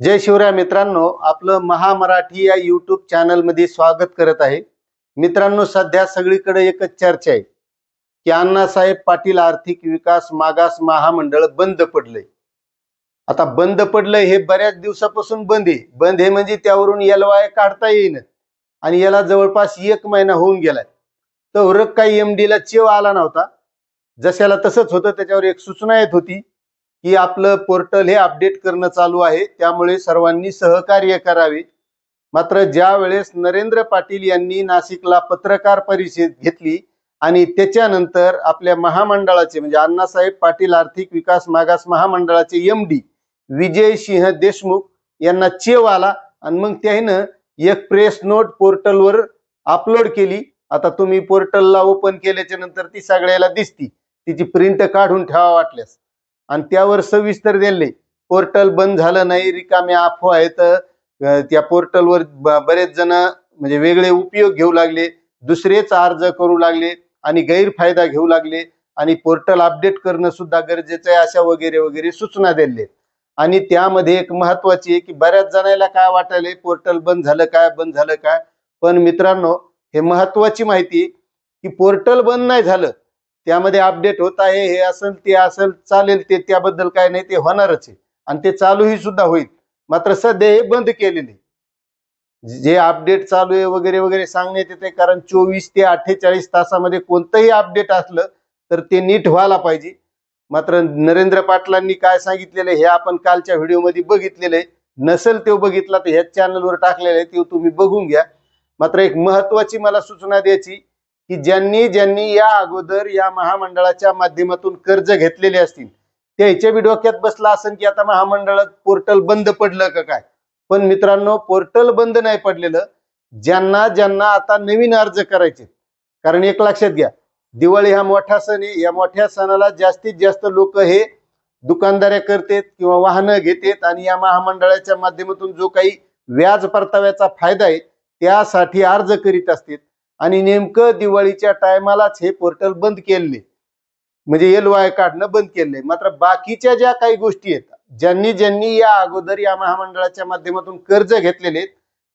जय शिवराय मित्रांनो आपलं महामराठी या युट्यूब चॅनलमध्ये स्वागत करत आहे. मित्रांनो सध्या सगळीकडे एकच चर्चा आहे की अण्णासाहेब पाटील आर्थिक विकास मागास महामंडळ बंद पडलंय. आता बंद पडलंय हे बऱ्याच दिवसापासून बंद आहे. बंद हे म्हणजे त्यावरून एलवाय काढता येईन. आणि याला जवळपास एक महिना होऊन गेलाय. तर काही एम ला चेव आला नव्हता. जशाला तसंच होतं त्याच्यावर एक सूचना येत होती. की आपलं पोर्टल हे अपडेट करणं चालू आहे. त्यामुळे सर्वांनी सहकार्य करावे. मात्र ज्या वेळेस नरेंद्र पाटील यांनी नाशिकला पत्रकार परिषद घेतली आणि त्याच्यानंतर आपल्या महामंडळाचे म्हणजे अण्णासाहेब पाटील आर्थिक विकास मागास महामंडळाचे एम डी विजय सिंह देशमुख यांना चेव आला आणि मग त्यानं एक प्रेस नोट पोर्टलवर अपलोड केली. आता तुम्ही पोर्टलला ओपन केल्याच्यानंतर ती सगळ्याला दिसती. तिची प्रिंट काढून ठेवा वाटल्यास. आणि त्यावर सविस्तर दिले. पोर्टल बंद झालं नाही रिकामे अफवा आहेत. त्या पोर्टलवर बरेच जण म्हणजे वेगळे उपयोग घेऊ लागले दुसरेच अर्ज करू लागले आणि गैरफायदा घेऊ लागले आणि पोर्टल अपडेट करणं सुद्धा गरजेचं आहे अशा वगैरे वगैरे सूचना दिले. आणि त्यामध्ये एक महत्वाची आहे की बऱ्याच जणांना काय वाटायला पोर्टल बंद झालं काय बंद झालं काय पण मित्रांनो हे महत्वाची माहिती की पोर्टल बंद नाही झालं. त्यामध्ये अपडेट होत आहे हे असेल ते असेल चालेल ते त्याबद्दल काय नाही ते होणारच आहे. आणि ते चालूही सुद्धा होईल. मात्र सध्या हे बंद केलेले जे अपडेट चालू आहे वगैरे वगैरे सांगण्यात येते कारण चोवीस ते अठ्ठेचाळीस तासामध्ये कोणतंही अपडेट असलं तर ते नीट व्हायला पाहिजे. मात्र नरेंद्र पाटलांनी काय सांगितलेलं हे आपण कालच्या व्हिडिओमध्ये बघितलेलं आहे. नसेल तो बघितला तर ह्याच चॅनलवर टाकलेलं आहे ते तुम्ही बघून घ्या. मात्र एक महत्वाची मला सूचना द्यायची की ज्यांनी ज्यांनी या अगोदर या महामंडळाच्या माध्यमातून कर्ज घेतलेले असतील त्याच्या बी डोक्यात बसला असेल की आता महामंडळात पोर्टल बंद पडलं का काय? पण मित्रांनो पोर्टल बंद नाही पडलेलं ज्यांना ज्यांना आता नवीन अर्ज करायचे कारण एक लक्षात घ्या दिवाळी हा मोठा सण आहे. या मोठ्या सणाला जास्तीत जास्त लोक हे दुकानदाऱ्या करतात किंवा वाहनं घेतात आणि या महामंडळाच्या माध्यमातून जो काही व्याज परताव्याचा फायदा आहे त्यासाठी अर्ज करीत असतात. आणि नेमकं दिवाळीच्या टायमालाच हे पोर्टल बंद केले. म्हणजे एल वाय काढणं बंद केले. मात्र बाकीच्या ज्या काही गोष्टी आहेत ज्यांनी ज्यांनी या अगोदर या महामंडळाच्या माध्यमातून कर्ज घेतलेले आहेत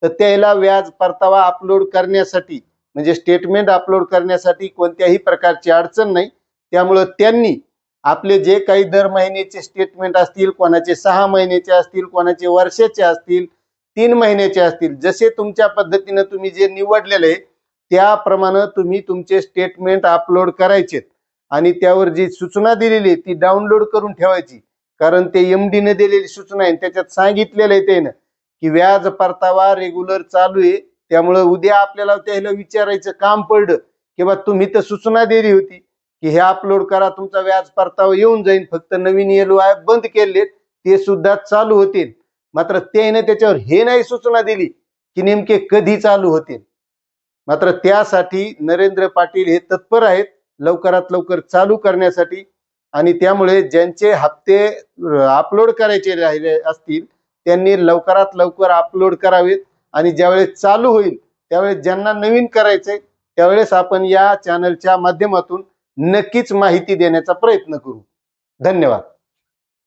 तर त्याला व्याज परतावा अपलोड करण्यासाठी म्हणजे स्टेटमेंट अपलोड करण्यासाठी कोणत्याही प्रकारची अडचण नाही. त्यामुळं त्यांनी आपले जे काही दर महिन्याचे स्टेटमेंट असतील कोणाचे सहा महिन्याचे असतील कोणाचे वर्षाचे असतील तीन महिन्याचे असतील जसे तुमच्या पद्धतीनं तुम्ही जे निवडलेले आहे त्याप्रमाणे तुम्ही तुमचे स्टेटमेंट अपलोड करायचे आणि त्यावर जी सूचना दिलेली आहे ती डाउनलोड करून ठेवायची. कारण ते एम ने दिलेली सूचना आहे त्याच्यात सांगितलेलं आहे त्यानं की व्याज परतावा रेग्युलर चालू आहे. त्यामुळं उद्या आपल्याला त्याला विचारायचं काम पडलं. किंवा तुम्ही तर सूचना दिली होती की हे अपलोड करा तुमचा व्याज परतावा येऊन जाईल. फक्त नवीन एल आय बंद केलेत ते सुद्धा चालू होतील. मात्र त्याने त्याच्यावर हे नाही सूचना दिली की नेमके कधी चालू होतील. मात्र त्यासाठी नरेंद्र पाटील हे तत्पर आहेत लवकरात लवकर चालू करण्यासाठी. आणि त्यामुळे ज्यांचे हप्ते अपलोड करायचे राहिले असतील त्यांनी लवकरात लवकर अपलोड करावेत. आणि ज्यावेळेस चालू होईल त्यावेळेस ज्यांना नवीन करायचंय त्यावेळेस आपण या चॅनलच्या माध्यमातून नक्कीच माहिती देण्याचा प्रयत्न करू. धन्यवाद.